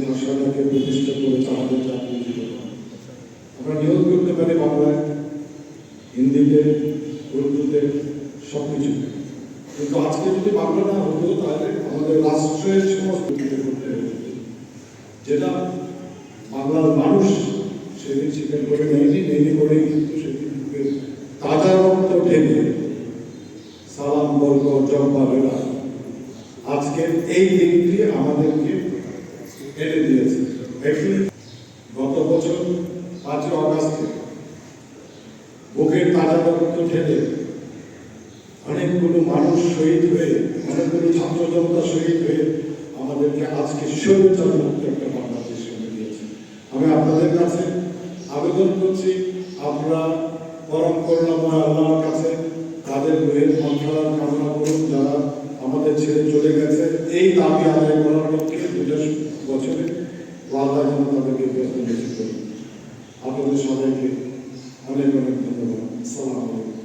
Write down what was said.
ভাষাটাকে জাতীয় আমরা নিয়োগ করতে পারি বাংলায়, হিন্দিতে সব কিছু যদি বাংলা না তাহলে আমাদের রাষ্ট্রের সমস্ত যেটা বাংলার মানুষ সেদিন করে করে সালাম বর্গ জব্বারেরা আজকে এই দিনটি আমাদেরকে এনে দিয়েছে। একদিন গত বছর পাঁচই অগাস্টে বুকের তাজা রক্ত ঢেলে অনেকগুলো মানুষ শহীদ হয়ে, অনেকগুলো ছাত্র জনতা শহীদ হয়ে আমাদেরকে আজকে স্বৈরাচার মুক্ত একটা বাংলাদেশ এনে দিয়েছে। আমি আপনাদের কাছে আবেদন করছি, আপনারা পরম করুণাময় আল্লাহর চলে গেছে। এই দাবি আদায় করার লক্ষ্যে দুজন বছরে ওয়ার্ল্ডার জন্য তাদেরকে আপনাদের সবাইকে অনেক অনেক ধন্যবাদ। সালাম আলাইকুম।